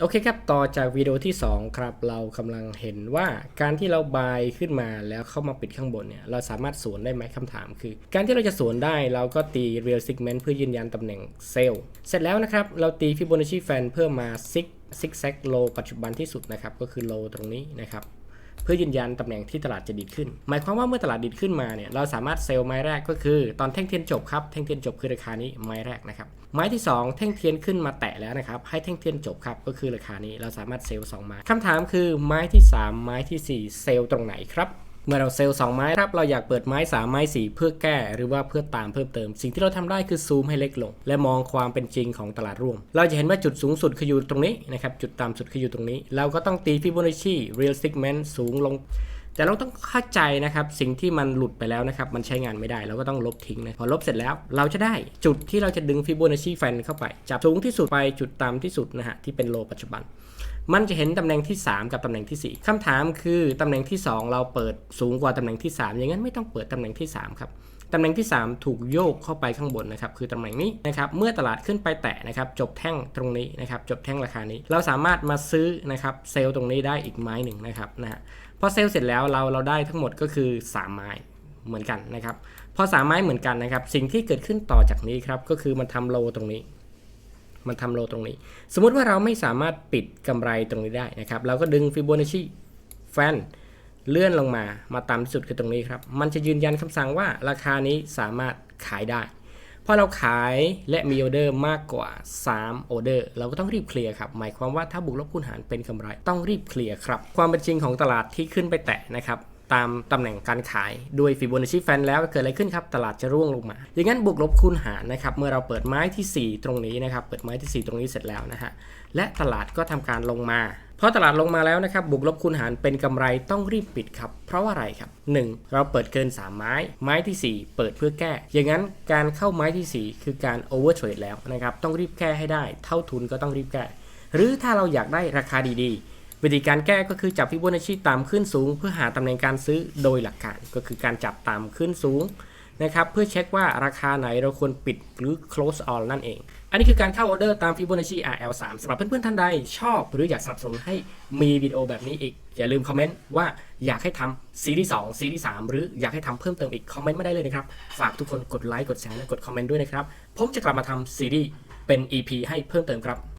โอเคครับ ต่อจากวิดีโอที่ 2 ครับ เรากำลังเห็นว่าการที่เราบายขึ้นมาแล้วเข้ามาปิดข้างบนเนี่ย เราสามารถสวนได้ไหมคำถามคือ การที่เราจะสวนได้เราก็ตี real segment เพื่อยืนยันตำแหน่งเซลล์ เสร็จแล้วนะครับ เราตี Fibonacci fan เพื่อมาซิกซิกแซกโลปัจจุบันที่สุดนะครับ ก็คือโลตรงนี้นะครับ เพื่อยืนยันตำแหน่งที่ตลาดจะดีดขึ้น หมายความว่าเมื่อตลาดดีดขึ้นมาเนี่ยเราสามารถเซลล์ไม้แรกก็คือ ตอนแท่งเทียนจบครับแท่งเทียนจบคือราคานี้ไม้แรกนะครับไม้ที่ 2 แท่งเทียนขึ้นมาแตะแล้วนะครับให้แท่งเทียนจบครับก็คือราคานี้เราสามารถเซลล์สองไม้คำถามคือไม้ที่ 3 ไม้ทีสี่4 เซลล์ตรงไหนครับ เมื่อเราเซลล์2ไม้ครับเราอยากเปิดไม้3ไม้4เพื่อแก้หรือว่าเพื่อตามเพิ่มเติม สิ่งที่เราทำได้คือซูมให้เล็กลง และมองความเป็นจริงของตลาดร่วม เราจะเห็นว่าจุดสูงสุดคืออยู่ตรงนี้นะครับจุดต่ำสุดคืออยู่ตรงนี้ เราก็ต้องตี Fibonacci real segment สูงลงแต่เราต้องเข้าใจนะครับสิ่งที่มันหลุดไปแล้วนะครับมันใช้งานไม่ได้เราก็ต้องลบทิ้งนะพอลบเสร็จแล้วเราจะได้จุดที่เราจะดึง Fibonacci fan เข้าไป จับสูงที่สุดไปจุดต่ำที่สุดนะฮะที่เป็นโลปัจจุบัน มันจะเห็นตำแหน่งที่ 3 กับตำแหน่งที่ 4คำถามคือตำแหน่งที่ 2 เราเปิดสูงกว่าตำแหน่งที่ 3 อย่างนั้นไม่ต้องเปิดตำแหน่งที่ 3 ครับตำแหน่งที่ 3 ถูกโยกเข้าไปข้างบนนะครับคือตำแหน่งนี้นะครับเมื่อตลาดขึ้นไปแตะนะครับจบแท่งตรงนี้นะครับจบแท่งราคานี้ เราสามารถมาซื้อนะครับเซลล์ตรงนี้ได้อีกไม้หนึ่งนะครับนะฮะพอเซลล์เสร็จแล้วเราเราได้ทั้งหมดก็คือ 3 ไม้เหมือนกันนะครับพอสามไม้เหมือนกันนะครับสิ่งที่เกิดขึ้นต่อจากนี้ครับก็คือมันทำโลตรงนี้ มันทำโลตรงนี้ สมมุติว่าเราไม่สามารถปิดกำไรตรงนี้ได้นะครับ เราก็ดึง Fibonacci fan เลื่อนลงมา มาต่ำที่สุดคือตรงนี้ครับ มันจะยืนยันคำสั่งว่าราคานี้สามารถขายได้พอเราขายและมีออเดอร์มากกว่า 3 ออเดอร์ เราก็ต้องรีบเคลียร์ครับ หมายความว่าถ้าบวกลบคูณหารเป็นกำไร ต้องรีบเคลียร์ครับ ความเป็นจริงของตลาดที่ขึ้นไปแตะนะครับ ตามตำแหน่งการขายด้วย Fibonacci fan แล้วเกิดอะไรขึ้นครับ ตลาดจะร่วงลงมา อย่างนั้นบวกลบคูณหารนะครับ เมื่อเราเปิดไม้ที่ 4 ตรงนี้นะครับ เปิดไม้ที่ 4 ตรงนี้เสร็จแล้วนะฮะ และตลาดก็ทำการลงมาเพราะตลาดลงมาแล้วนะครับ บวกลบคูณหารเป็นกำไรต้องรีบปิดครับ เพราะว่าอะไรครับ 1. เราเปิดเกิน 3 ไม้ ไม้ที่ 4 เปิดเพื่อแก้ อย่างนั้นการเข้าไม้ที่ 4 คือการโอเวอร์เทรดแล้วนะครับ ต้องรีบแก้ให้ได้ เท่าทุนก็ต้องรีบแก้ หรือถ้าเราอยากได้ราคาดีๆ วิธีการแก้ก็คือจับฟิโบนัชชีตามขึ้นสูง เพื่อหาตำแหน่งการซื้อโดยหลักการก็คือการจับตามขึ้นสูงนะครับเพื่อเช็คว่าราคาไหนเราควรปิดหรือ close all นั่นเอง อันนี้คือการเข้าออเดอร์ตาม Fibonacci RL3 สำหรับเพื่อนๆท่านใดชอบหรืออยากสนับสนุนให้มีวิดีโอแบบนี้อีก อย่าลืมคอมเมนต์ว่าอยากให้ทำซีรีส์2ซีรีส์3หรืออยากให้ทำเพิ่มเติมอีก คอมเมนต์มาได้เลยนะครับ ฝากทุกคนกดไลค์กดแชร์และกดคอมเมนต์ด้วยนะครับ ผมจะกลับมาทำซีรีส์เป็น EP ให้เพิ่มเติมครับ